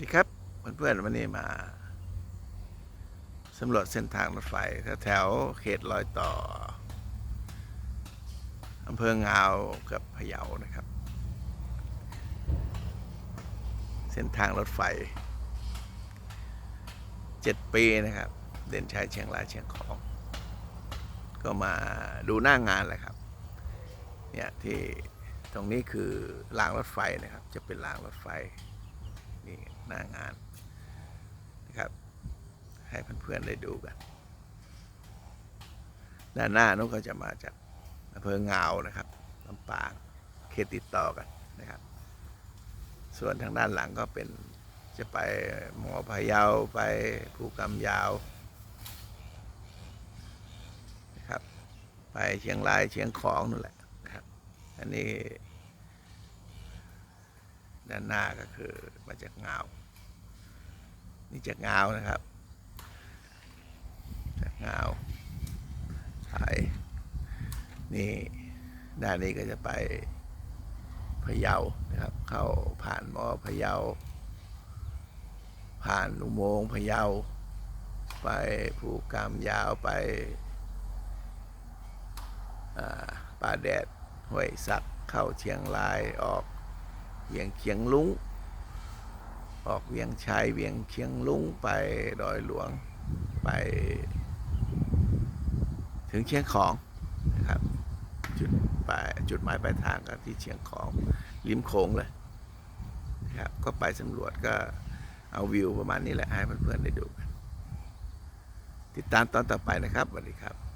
สดีครับเพื่อนๆวันนี้มาสำรวจเส้นทางรถไฟแถวเขตรอยต่ออำเภองาวกับพะเยานะครับ เส้นทางรถไฟเจ็ดปีนะครับ เด่นชัยเชียงรายเชียงของ ก็มาดูหน้างานแหละครับเนี่ยที่ตรงนี้คือรางรถไฟนะครับ จะเป็นรางรถไฟนี่ หน้างานนะครับ ให้เพื่อนๆได้ดูกันด้านหน้านู้นก็จะมาจากอำเภองาวนะครับลำปางเขตติดต่อกันนะครับ ส่วนทางด้านหลังก็เป็นจะไปหมอพะเยาไปภูกำยาวนะครับ ไปเชียงรายเชียงของนั่นแหละนะครับ อันนี้ด้านหน้าก็คือมาจากงาว นี่จากงาวนะครับจากงาวไปนี่ด้านนี้ก็จะไปพะเยานะครับ เข้าผ่านมอพะเยา ผ่านอุโมงค์พะเยา ไปภูกามยาวไปป่าแดดห้วยสักเข้าเชียงรายออกเวียงเคียงลุง ออกเวียงชัยเวียงเคียงลุงไปดอยหลวงไป ถึงเชียงของนะครับจุดปลายจุดหมายปลายทางก็ที่เชียงของริมโขงเลยนะครับก็ไปสำรวจก็เอาวิวประมาณนี้แหละให้เพื่อนๆได้ดูกันติดตามตอนต่อไปนะครับสวัสดีครับ